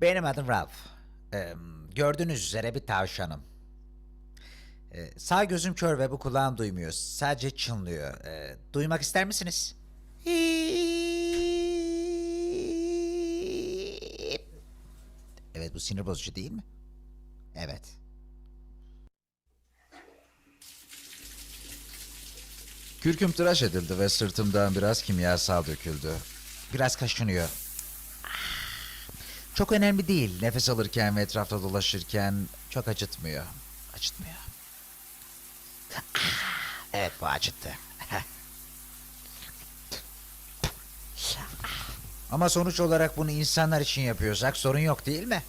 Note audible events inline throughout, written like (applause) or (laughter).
Benim adım Ralph. Ee, gördüğünüz üzere bir tavşanım. Ee, sağ gözüm kör ve bu kulağım duymuyor. Sadece çınlıyor. Ee, duymak ister misiniz? Evet bu sinir bozucu değil mi? Evet. Kürküm tıraş edildi ve sırtımdan biraz kimyasal döküldü. Biraz kaşınıyor. Çok önemli değil. Nefes alırken ve etrafta dolaşırken çok acıtmıyor. Acıtmıyor. Evet bu acıttı. (laughs) Ama sonuç olarak bunu insanlar için yapıyorsak sorun yok değil mi?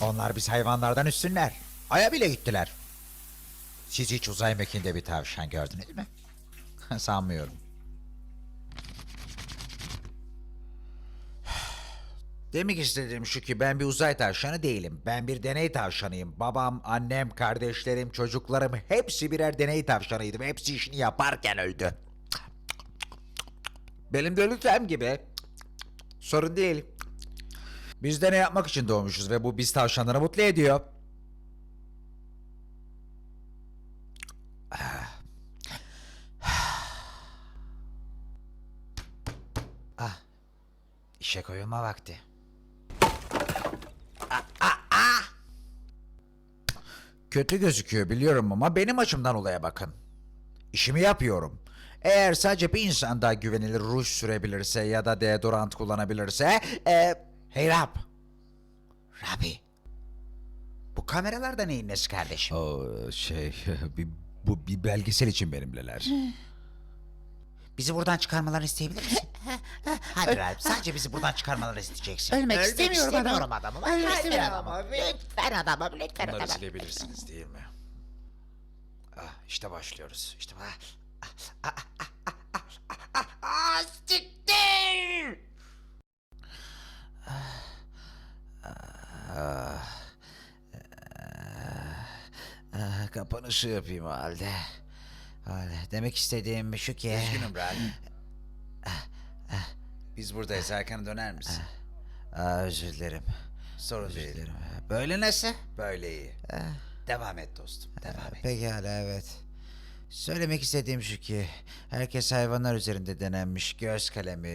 Onlar biz hayvanlardan üstünler. Ay'a bile gittiler. Siz hiç uzay mekiğinde bir tavşan gördünüz mü? (laughs) Sanmıyorum. Demek istediğim şu ki ben bir uzay tavşanı değilim. Ben bir deney tavşanıyım. Babam, annem, kardeşlerim, çocuklarım hepsi birer deney tavşanıydı. ve Hepsi işini yaparken öldü. Benim de lütfen gibi. Sorun değil. Biz deney yapmak için doğmuşuz ve bu biz tavşanları mutlu ediyor. Ah. İşe koyulma vakti. Kötü gözüküyor biliyorum ama benim açımdan olaya bakın. İşimi yapıyorum. Eğer sadece bir insan daha güvenilir ruj sürebilirse ya da deodorant kullanabilirse... E, hey Rab. Rabi. Bu kameralar da neyin nesi kardeşim? O şey, (laughs) bir, bu bir belgesel için benimleler. Bizi buradan çıkarmalarını isteyebilir misin? Hadi Ralph sadece bizi buradan çıkarmalarını isteyeceksin. Ölmek istemiyorum istemiyorum adam. adamım. Ölmek istemiyorum. adamım. Lütfen adamım lütfen Bunları adamım. silebilirsiniz değil mi? Ah, işte başlıyoruz. İşte bu. Ah, siktir! Ah, Kapanışı yapayım o halde. Öyle. Demek istediğim şu ki... Üzgünüm Ralph. Biz buradayız. Erken döner misin? Aa, özür dilerim. Sorun Özür değil. dilerim. Böyle nasıl? Böyle iyi. Devam et dostum. Devam et. Pekala evet. Söylemek istediğim şu ki herkes hayvanlar üzerinde denenmiş göz kalemi,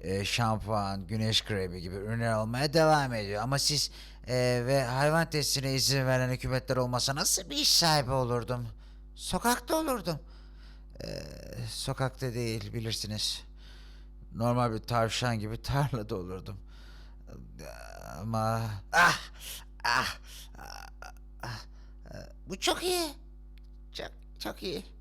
e, şampuan, güneş kremi gibi ürünler almaya devam ediyor. Ama siz e, ve hayvan testine izin veren hükümetler olmasa nasıl bir iş sahibi olurdum? Sokakta olurdum. E, sokakta değil bilirsiniz. Normal bir tavşan gibi tarlada olurdum. Ama ah ah, ah, ah, ah, bu çok iyi. Çok çok iyi.